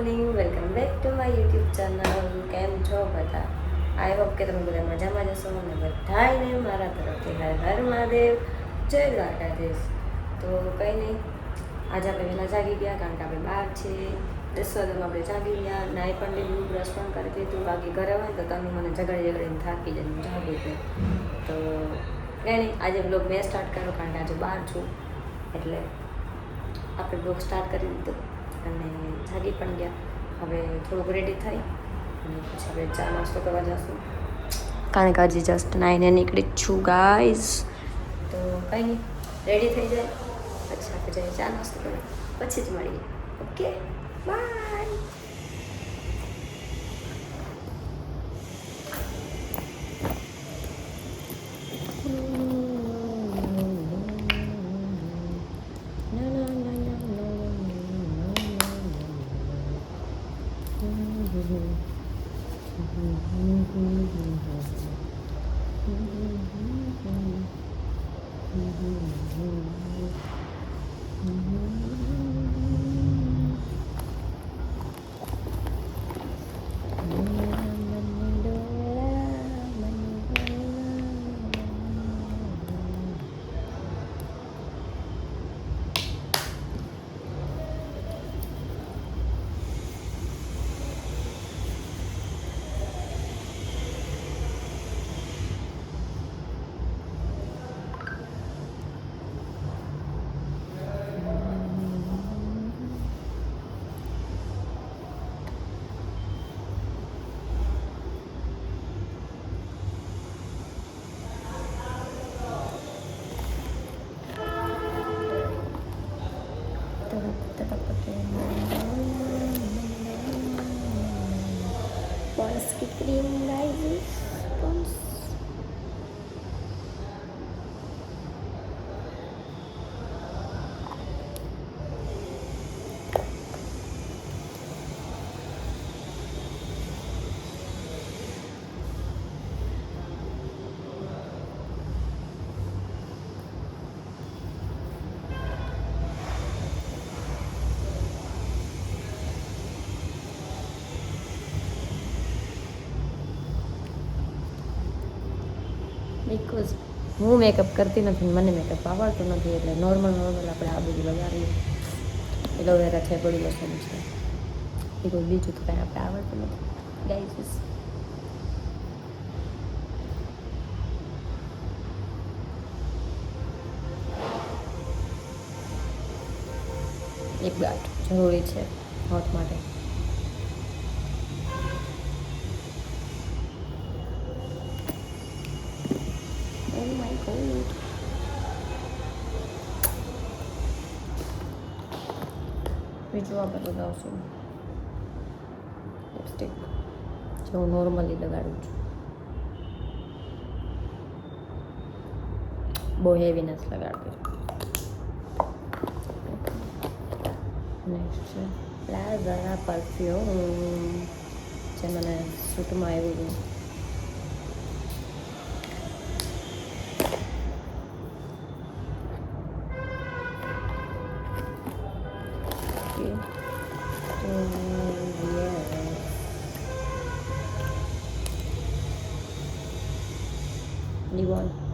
Morning, welcome back to my YouTube channel. કેમ છો બધા? આઈ હોપ કે તમે બધા મજામાં જશો અને બધાને મારા તરફથી હર હર મહાદેવ. જય દ્વારકાધીશ. તો કંઈ નહીં, આજે આપણે વહેલા જાગી ગયા કારણ કે આપણે બહાર છે દસ વાગ્યામાં આપણે જાગી ગયા. નાઈ પણ લીધું, બ્રશ પણ કરી દીધું. બાકી ઘરે હોય તો તમે મને ઝઘડી ઝઘડીને થાકી જઈને જાગી જાગું તો કંઈ નહીં, આજે બ્લોગ મેં સ્ટાર્ટ કર્યો કારણ કે આજે બહાર છું. એટલે આપણે બ્લોગ સ્ટાર્ટ કરી દીધો. અને જાગી પણ ગયા. હવે થોડુંક રેડી થઈ અને પછી હવે ચા નાસ્તો કરવા જશું. કારણ કે હજી જસ્ટ નાઈને નીકળી છું ગાઈઝ તો કંઈ નહીં રેડી થઈ જાય. પછી આપણે જઈએ ચા નાસ્તો કરવા. પછી જ મળીએ. Okay bye Mm-hmm. Three green because હું મેકઅપ કરતી નથી મને મેકઅપ આવડતું નથી એટલે નોર્મલ નોર્મલ આપણે આ બધું લગાવીએ એલોવેરા છે બોડી લોશન છે. બિકોઝ બીજું તો કાંઈ આપણે આવડતું નથી. ગાઈઝ એક ગાંઠ જરૂરી છે હોટ માટે. Oh my god. બીજું આપણે લગાવશું લિપસ્ટિક જે હું નોર્મલી લગાડું છું બહુ હેવી નથી લગાડતી નેક્સ્ટ છે પ્લાઝા પરફ્યુમ જે મને સૂટમાં આવ્યું Limon. કંઈ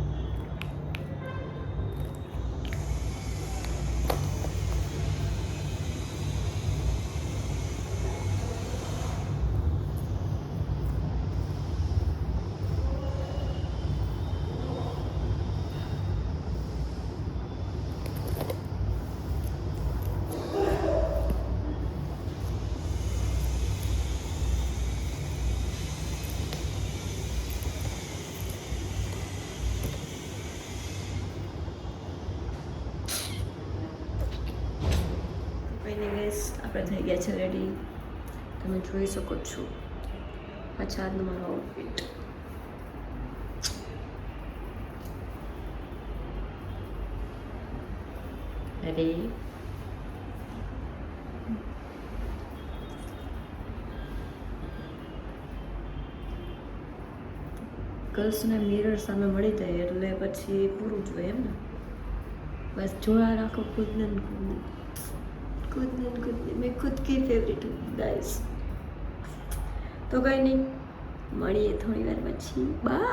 ગેસ આપણે થઈ ગયા છે રેડી તમે જોઈ શકો છો. અચ્છા આજનો મારો આઉટફિટ રેડી ગર્લ્સને મિરર સામે મળી જાય એટલે પછી પૂરું જોઈએ એમ ને. બસ જોયા રાખો ખુદને ખુદને. खुद नहीं खुद नहीं मैं खुद की फेवरेट हूँ गाइस તો કંઈ નહીં મળીએ થોડી વાર પછી બાય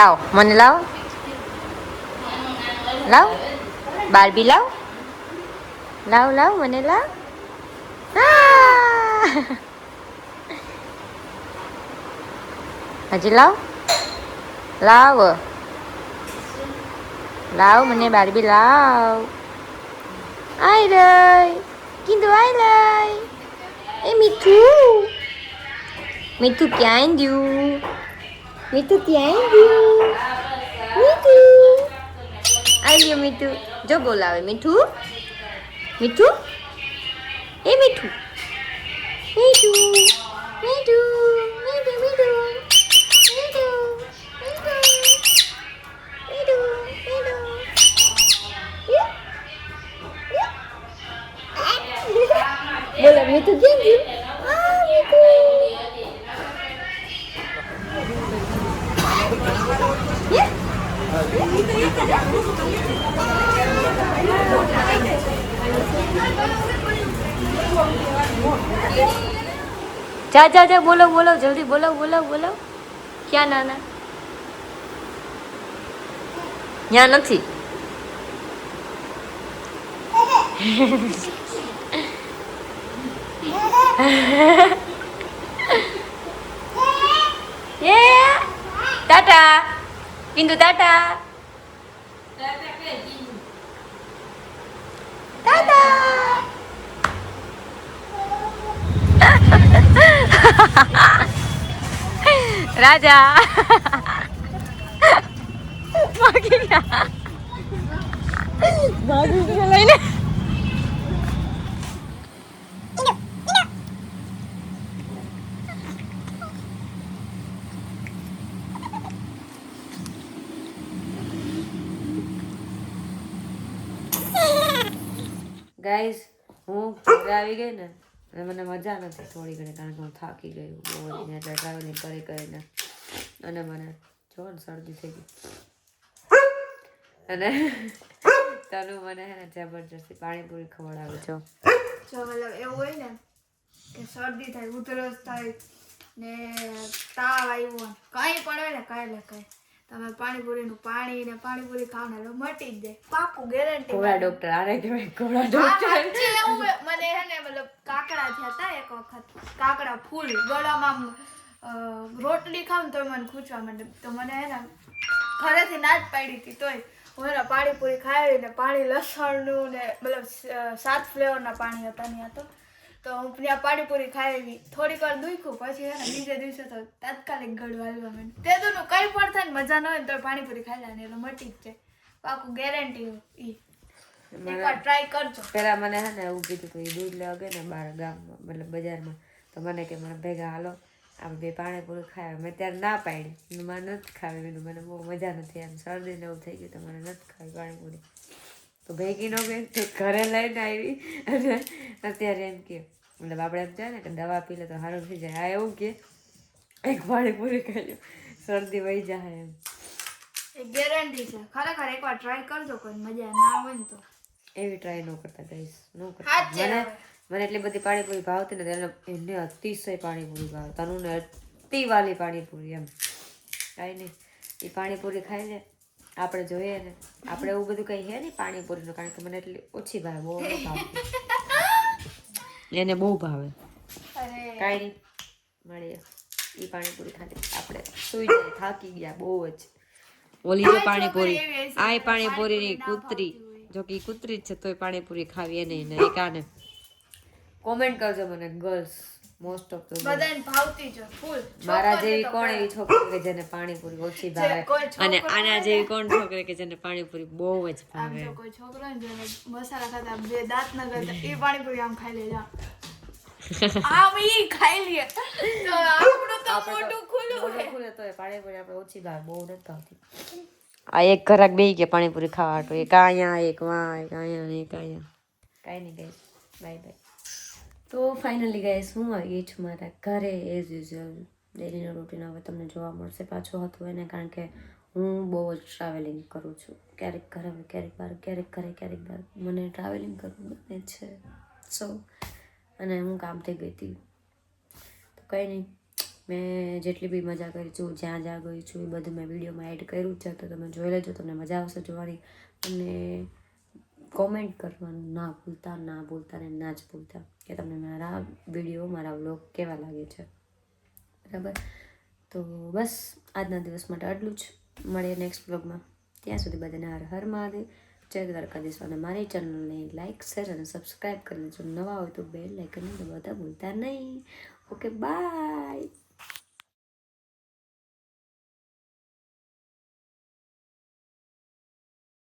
લાવ મને લાવ લાવ બારબી લાવ લાવ લાવ મને લાવ! હજી લાવ લાવ લાવ મને બારબી લાવ આઈ રઈ કીધું આઈ લઈ એ મીઠું મીઠું ક્યાં ગયું મીઠું ક્યાં ગયું મીઠું આઈ ગયું મીઠું જો બોલાવે મીઠું મીઠું એ મીઠું મીઠું મીઠું મીઠું મીઠું મીઠું મીઠું મીઠું મીઠું બોલા મીઠું કેમ ગયું જા જા જા બોલો બોલો જલ્દી બોલો બોલો બોલો. ક્યાં નાના? ત્યાં નથી. એ Tata કિંદુ Tata. Tata. Raja. Bagi ya. Bagi lainnya. Guys, mau kita bikin? અને મને મજા નથી થોડી ઘણી કારણ કે હું થાકી ગઈ બહુ એટલે કરી કરીને અને મને જો ને શરદી થઈ ગઈ. અને તનુ મને હે ને જબરજસ્તી પાણીપુરી ખવડાવે છો. જો મતલબ એવું હોય ને કે શરદી થાય, ઉધરસ થાય ને તાવ આવ્યો કાંઈ પડે ને કાંઈ લે કંઈ. તમે પાણીપુરીનું પાણી ને પાણીપુરી ખાવ ને મટી જ જાય. પાકું ગેરંટી કોળા ડોક્ટર આરે કહેવાય કોળા ડોક્ટર એવું. મને હે ને મતલબ કાકડા થયા હતા એક વખત. કાકડા ફૂલ ગળામાં રોટલી ખાવ ને તોય મને ખૂંચવા માંડે. તો મને હે ને ઘરેથી ના જ પાડી હતી તોય. હું એના પાણીપુરી ખાઈ ને પાણી લસણનું ને મતલબ સાત ફ્લેવરના પાણી હતા ત્યાં તો. તો હું ત્યાં પાણીપુરી ખાઈ થોડીક વાર દુખ્યું પછી બીજે દિવસે તો તાત્કાલિક ગળું હાલવા માંડ્યું. તે તો કંઈ પણ થાય મજા ન હોય તો પાણીપુરી ખાઈ લે એટલે મટી જ જાય. પાકું ગેરંટી ઈ. એકવાર ટ્રાય કરજો. પેલા મને હે ને એવું કીધું કે દૂધ લેવા ગઈ ને બહાર ગામમાં મતલબ બજારમાં. તો મને કે મને ભેગા હાલો આપણે બે પાણીપુરી ખાય મેં ત્યારે ના પાડી. મને નથી ખાવી મને બહુ મજા નથી. એમ શરદીને એવું થઈ ગયું તો મને નથી ખાવી પાણીપુરી. તો ભેગી ન ગઈ તો ઘરે લઈને આવી. અને અત્યારે એમ કે મતલબ આપણે એમ જાય ને કે દવા પી લે તો સારું થઈ જાય. આ એવું કે. એક પાણીપુરી કર્યું શરદી વહી જાય એમ. એ ગેરંટી છે. ખરેખર એકવાર ટ્રાય કરજો કોઈ મજા ના આવે ને તો. એવી ટ્રાય ન કરતા ગઈશ ન કરતા. મને મને એટલી બધી પાણીપુરી ભાવતી ને એને એને અતિશય પાણીપુરી ભાવે. તનુને અતિ વાલી પાણીપુરી એમ. કાંઈ નહીં. એ પાણીપુરી ખાઈ લે. આપણે જોઈએ ને આપણે એવું બધું કઈ હે નહીં પાણીપુરીનું કારણ કે મને એટલી ઓછી ભાવે બહુ ભાવે. એને બહુ ભાવે. અરે. કાંઈ નહીં મળીએ. એ પાણીપુરી ખાતે આપણે સુઈ જાય થાકી ગયા બહુ જ. ઓલી તો પાણીપુરી આ પાણીપુરીની કૂતરી જો કે કૂતરી જ છે તોય પાણીપુરી ખાવી એને એકાને. એક કોમેન્ટ કરજો મને ગર્લ્સ. મોસ્ટ ઓફ તો બધાને ભાવતી જ ફૂલ. મારા જેવી કોણ એવી છોકરી કે જેને પાણીપુરી ઓછી ભાવે? અને આના જેવી કોણ છોકરી કે જેને પાણીપુરી બહુ જ આમ ભાવે? જો કોઈ છોકરો ને જેને મસાલા ખાતા બે દાંત ન કરતા એ પાણીપુરી આમ ખાઈ લે જા. આમ ઈ ખાઈ લે. તો આપણું તો મોઢું ખુલ્લું મોઢું ખુલે તોય પાણીપુરી આપણે ઓછી ભાવે બહુ નથી ભાવતી. આ એક ઘરાક બે કે પાણીપુરી ખાવા તો એક અહીંયા એક વાં એક અહીંયા એક અહીંયા. કાંઈ નહીં ગઈ બાય બાય. તો ફાઇનલી ગાઈસ હું આવી છું મારા ઘરે એઝ યુઝ્યુઅલ ડેલીનો રૂટીન હવે તમને જોવા મળશે પાછું હતું એને કારણ કે હું બહુ જ ટ્રાવેલિંગ કરું છું. ક્યારેક ઘરે ક્યારેક બહાર, ક્યારેક ઘરે, ક્યારેક બહાર. મને ટ્રાવેલિંગ કરવું ગમે છે. સો અને હું કામથી ગઈ હતી. તો કંઈ નહીં, મેં જેટલી બી મજા કરી છું, જ્યાં જ્યાં ગઈ છું, એ બધું મેં વિડીયોમાં એડ કર્યું છે. તો તમે જોઈ લેજો, તમને મજા આવશે જોવાની. અને કોમેન્ટ કરવાનું ના ભૂલતા ના ભૂલતા ને ના જ ભૂલતા કે તમને મારા વીડિયો મારા વ્લોગ કેવા લાગે છે. બરાબર? તો બસ, આજના દિવસ માટે આટલું જ. મળીએ નેક્સ્ટ વ્લોગમાં ત્યાં સુધી બધાને હર હર મહાદેવ. જય દ્વારકાધીશ અને મારી ચેનલને લાઇક શેર અને સબસ્ક્રાઈબ કરી લેજો. નવા હોય તો બેલ લાઇકન દબાવતા ભૂલતા નહીં. Okay bye